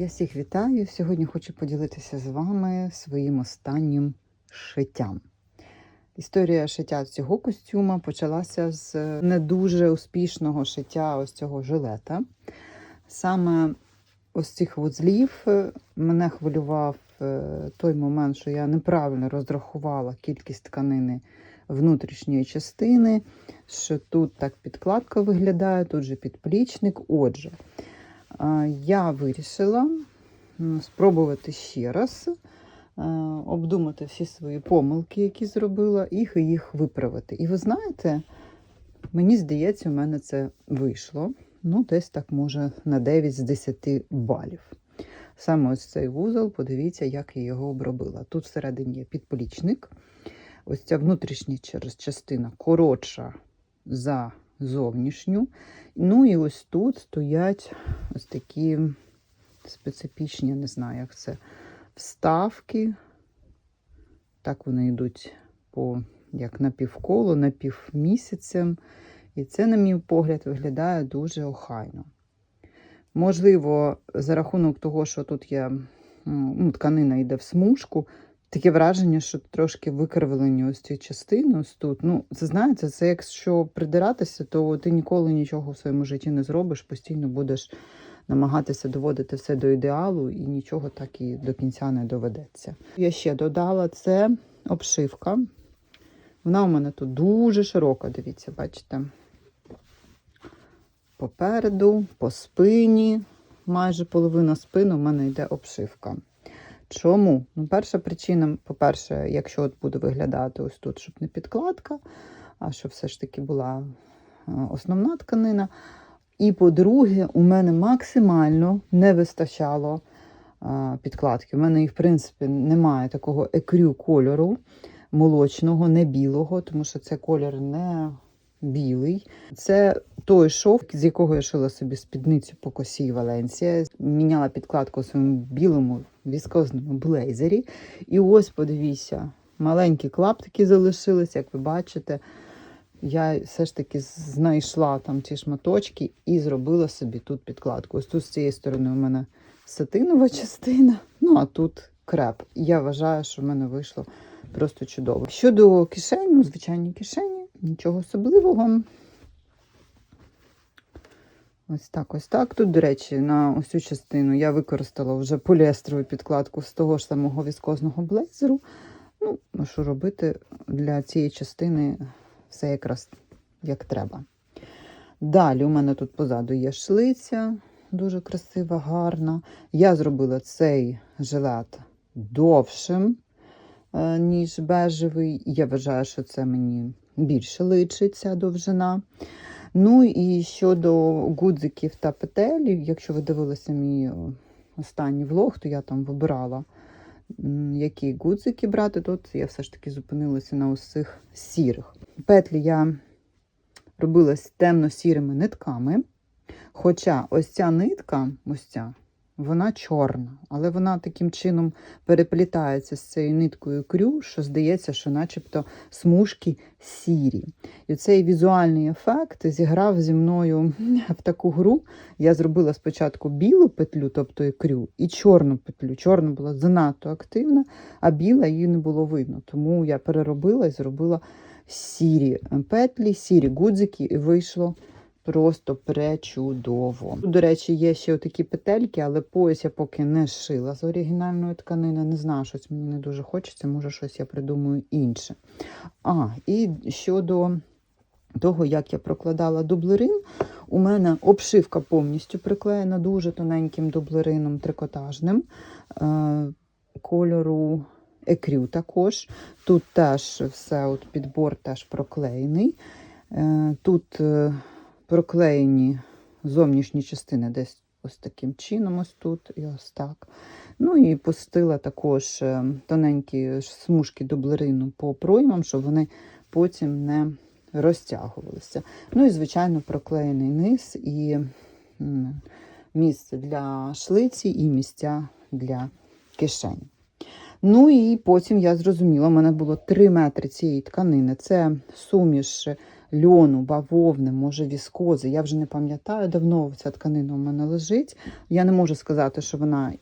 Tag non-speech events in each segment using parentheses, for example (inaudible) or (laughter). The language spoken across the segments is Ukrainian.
Я всіх вітаю. Сьогодні хочу поділитися з вами своїм останнім шиттям. Історія шиття цього костюма почалася з не дуже успішного шиття ось цього жилета. Саме ось цих вузлів е, мене хвилював е, той момент, що я неправильно розрахувала кількість тканини внутрішньої частини, що тут так підкладка виглядає, тут же підплічник. Отже, я вирішила спробувати ще раз е, обдумати всі свої помилки, які зробила, і їх виправити. І ви знаєте, мені здається, у мене це вийшло. Ну, десь так, може, на 9 з 10 балів. Саме ось цей вузол, подивіться, як я його обробила. Тут всередині є підплічник. Ось ця внутрішня частина коротша за зовнішню. Ну і ось тут стоять ось такі специфічні, не знаю, як це, вставки. Так вони йдуть по як напівколо, напівмісяцем. І це, на мій погляд, виглядає дуже охайно. Можливо, за рахунок того, що тут є ну, тканина йде в смужку, таке враження, що трошки викривлені ось ці частини ось тут. Ну, це знаєте, це якщо придиратися, то ти ніколи нічого в своєму житті не зробиш, постійно будеш намагатися доводити все до ідеалу, і нічого так і до кінця не доведеться. Я ще додала це обшивка. Вона у мене тут дуже широка, дивіться, бачите. Попереду, по спині, майже половина спини у мене йде обшивка. Чому? Ну, перша причина, по-перше, якщо от буде виглядати ось тут, щоб не підкладка, а щоб все ж таки була е, основна тканина. І по-друге, у мене максимально не вистачало е, підкладки. У мене, і, в принципі, немає такого екрю кольору молочного, не білого, тому що це колір не білий. Це той шов, з якого я шила собі спідницю по косі Валенсія. Міняла підкладку у своєму білому віскозному блейзері. І ось, подивіться, маленькі клаптики залишились, як ви бачите. Я все ж таки знайшла там ці шматочки і зробила собі тут підкладку. Ось тут з цієї сторони у мене сатинова частина, ну а тут креп. Я вважаю, що в мене вийшло просто чудово. Щодо кишень, ну, звичайні кишені, нічого особливого. Ось так, ось так. Тут, до речі, на цю частину я використала вже поліестрову підкладку з того ж самого віскозного блейзеру. Ну, що робити для цієї частини все якраз як треба. Далі у мене тут позаду є шлиця, дуже красива, гарна. Я зробила цей жилет довшим, е, ніж бежевий. Я вважаю, що це мені більше личить ця довжина. Ну і щодо гудзиків та петель, якщо ви дивилися мій останній влог, то я там вибирала, які гудзики брати. Тут я все ж таки зупинилася на цих сірих. Петлі я робила з темно-сірими нитками. Хоча ось ця нитка, ось ця, вона чорна, але вона таким чином переплітається з цією ниткою крю, що здається, що начебто смужки сірі. І цей візуальний ефект зіграв зі мною (laughs) в таку гру. Я зробила спочатку білу петлю, тобто ікрю, і чорну петлю. Чорна була занадто активна, а біла її не було видно. Тому я переробила і зробила сірі петлі, сірі гудзики, і вийшло просто пречудово. До речі, є ще такі петельки, але пояс я поки не шила з оригінальної тканини. Не знаю, щось мені не дуже хочеться, може щось я придумаю інше. А, і щодо того, як я прокладала дублерин, у мене обшивка повністю приклеєна дуже тоненьким дублерином трикотажним е, кольору екрю також. Тут теж все, от підбор теж проклеєний. Е, Тут е, проклеєні зовнішні частини десь ось таким чином, ось тут і ось так. Ну і пустила також е, тоненькі смужки дублерину по проймам, щоб вони потім не розтягувалися. Ну і, звичайно, проклеєний низ і місце для шлиці, і місця для кишень. Ну і потім я зрозуміла, у мене було 3 метри цієї тканини. Це суміш льону, бавовни, може віскози. Я вже не пам'ятаю, давно ця тканина у мене лежить. Я не можу сказати, що вона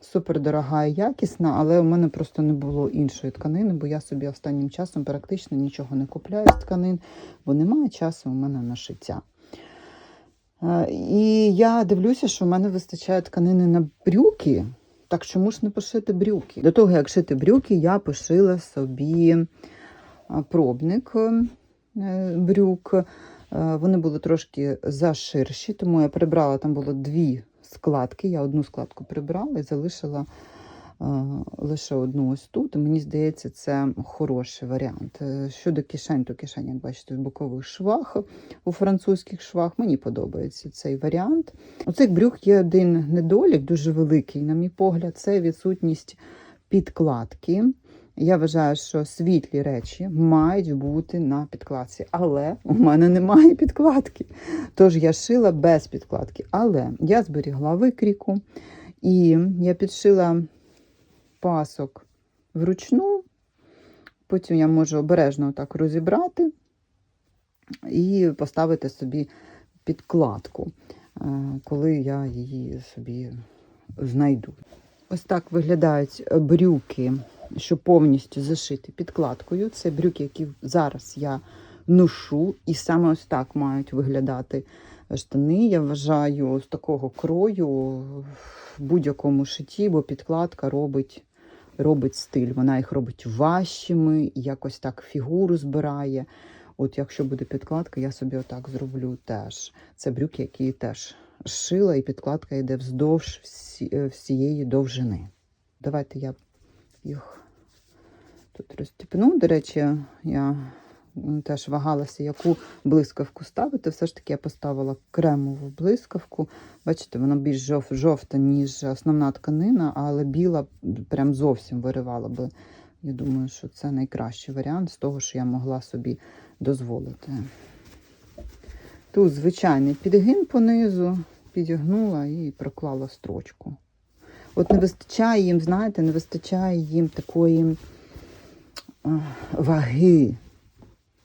супердорога і якісна, але у мене просто не було іншої тканини, бо я собі останнім часом практично нічого не купляю з тканин, бо немає часу у мене на шиття. Е, І я дивлюся, що в мене вистачає тканини на брюки. Так чому ж не пошити брюки? До того, як шити брюки, я пошила собі пробник е, брюк. Е, Вони були трошки заширші, тому я прибрала, там було дві складки. Я одну складку прибрала і залишила е, лише одну ось тут. Мені здається, це хороший варіант. Е, Щодо кишень, то кишень, як бачите, в бокових швах, у французьких швах. Мені подобається цей варіант. У цих брюк є один недолік, дуже великий, на мій погляд, це відсутність підкладки. Я вважаю, що світлі речі мають бути на підкладці, але у мене немає підкладки. Тож я шила без підкладки. Але я зберігла викріку і я підшила пасок вручну. Потім я можу обережно так розібрати і поставити собі підкладку, е, коли я її собі знайду. Ось так виглядають брюки, що повністю зашиті підкладкою. Це брюки, які зараз я ношу, і саме ось так мають виглядати штани. Я вважаю з такого крою в будь-якому шитті, бо підкладка робить, робить стиль. Вона їх робить важчими, якось так фігуру збирає. От якщо буде підкладка, я собі отак зроблю теж. Це брюки, які теж шила, і підкладка йде вздовж е, всієї довжини. Давайте я їх тут розтіпну. До речі, я теж вагалася, яку блискавку ставити. Все ж таки я поставила кремову блискавку. Бачите, вона більш жов, жовта, ніж основна тканина, але біла прям зовсім виривала би. Я думаю, що це найкращий варіант з того, що я могла собі дозволити. Тут звичайний підгин понизу, підігнула і проклала строчку. От не вистачає їм, знаєте, не вистачає їм такої ваги.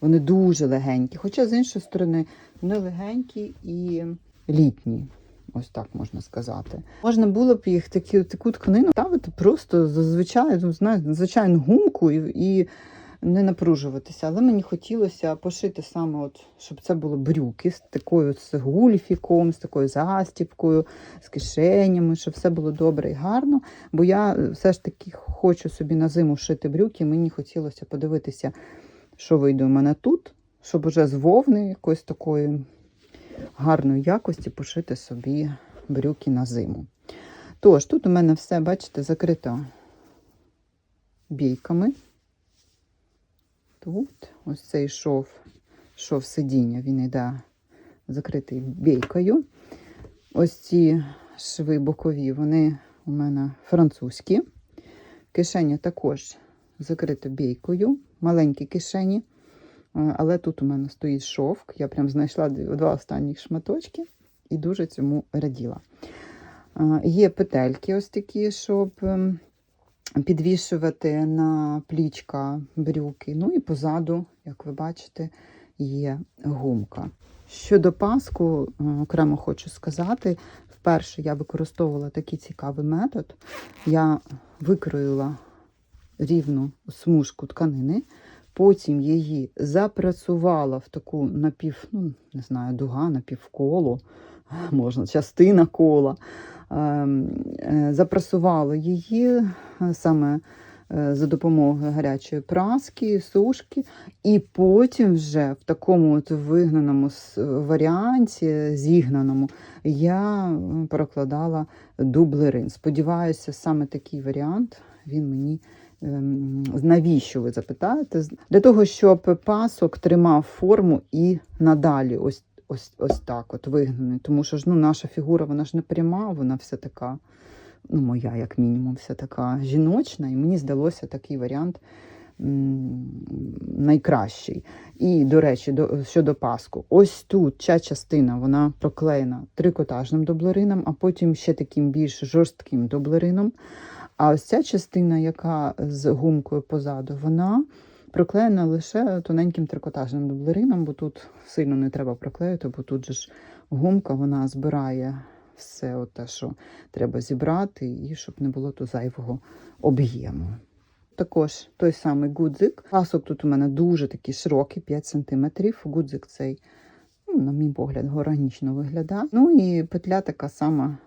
Вони дуже легенькі. Хоча, з іншої сторони, вони легенькі і літні. Ось так можна сказати. Можна було б їх такі, таку тканину ставити просто зазвичай, ну, знаєте, звичайну гумку і, і не напружуватися. Але мені хотілося пошити саме, от, щоб це було брюки з такою з гульфіком, з такою застіпкою, з кишенями, щоб все було добре і гарно. Бо я е, все ж таки хочу собі на зиму шити брюки. Мені хотілося подивитися, що вийде у мене тут, щоб уже з вовни якоїсь такої гарної якості пошити собі брюки на зиму. Тож, тут у мене все, бачите, закрито бійками. Тут ось цей шов, шов сидіння, він йде закритий бійкою. Ось ці шви бокові, вони у мене французькі. Кишеня також закрита бійкою, маленькі кишені. Е, Але тут у мене стоїть шовк. Я прям знайшла два останніх шматочки і дуже цьому раділа. Е, Є петельки ось такі, щоб ем, підвішувати на плічка брюки. Ну і позаду, як ви бачите, є гумка. Щодо паску, е, окремо хочу сказати, вперше я використовувала такий цікавий метод. Я викроїла рівну смужку тканини, потім її запрацювала в таку напів, ну, не знаю, дуга, напівколо, можна, частина кола. Ем, е, Запрасувала її е, саме е, за допомогою гарячої праски, сушки, і потім вже в такому от вигнаному варіанті, зігнаному, я прокладала дублерин. Сподіваюся, саме такий варіант він мені. ем, Навіщо ви запитаєте? Для того, щоб пасок тримав форму і надалі ось, ось, ось так от вигнаний. Тому що ж ну, наша фігура вона ж не пряма, вона вся така, ну, моя, як мінімум, вся така жіночна. І мені здалося такий варіант найкращий. І, до речі, до, щодо паску, ось тут ця частина вона проклеєна трикотажним доблерином, а потім ще таким більш жорстким доблерином. А ось ця частина, яка з гумкою позаду, вона проклеєна лише тоненьким трикотажним дублерином, бо тут сильно не треба проклеїти, бо тут же ж гумка вона збирає все те, що треба зібрати, і щоб не було тут зайвого об'єму. Також той самий гудзик. Пасок тут у мене дуже такий широкий, 5 см. Гудзик цей, ну, на мій погляд, органічно виглядає. Ну і петля така сама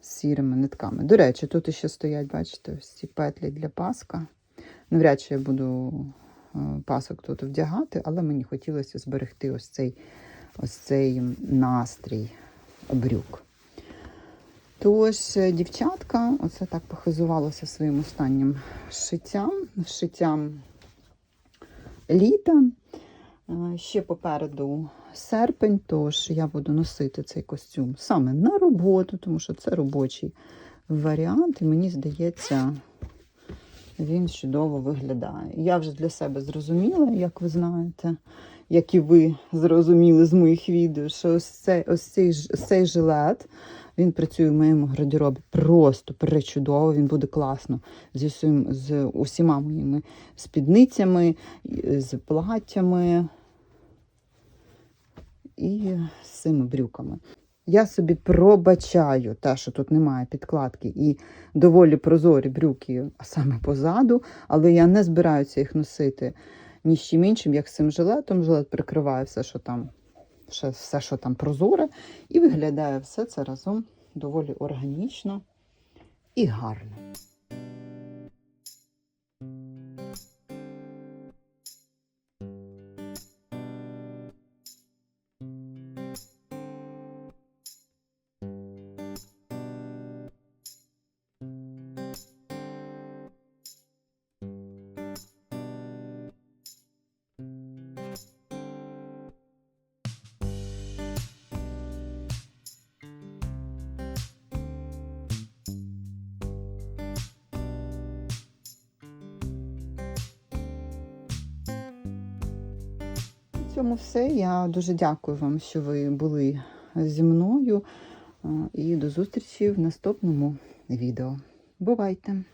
з сірими нитками. До речі, тут ще стоять, бачите, ось ці петлі для паска. Навряд чи я буду пасок тут вдягати, але мені хотілося зберегти ось цей, ось цей настрій брюк. Тож, е, дівчатка, оце так похизувалося своїм останнім шиттям, шиттям літа. Е, Ще попереду серпень, тож я буду носити цей костюм саме на роботу, тому що це робочий варіант, і мені здається, він чудово виглядає. Я вже для себе зрозуміла, як ви знаєте, як і ви зрозуміли з моїх відео, що ось цей, ось цей, цей жилет. Він працює в моєму гардеробі просто пречудово. Він буде класно зі всім, з усіма моїми спідницями, з платтями і з цими брюками. Я собі пробачаю те, що тут немає підкладки і доволі прозорі брюки, а саме позаду, але я не збираюся їх носити ні з чим іншим, як з цим жилетом. Жилет прикриває все, що там, все, що там прозоре, і виглядає все це разом доволі органічно і гарно. Цьому все. Я дуже дякую вам, що ви були зі мною. І до зустрічі в наступному відео. Бувайте!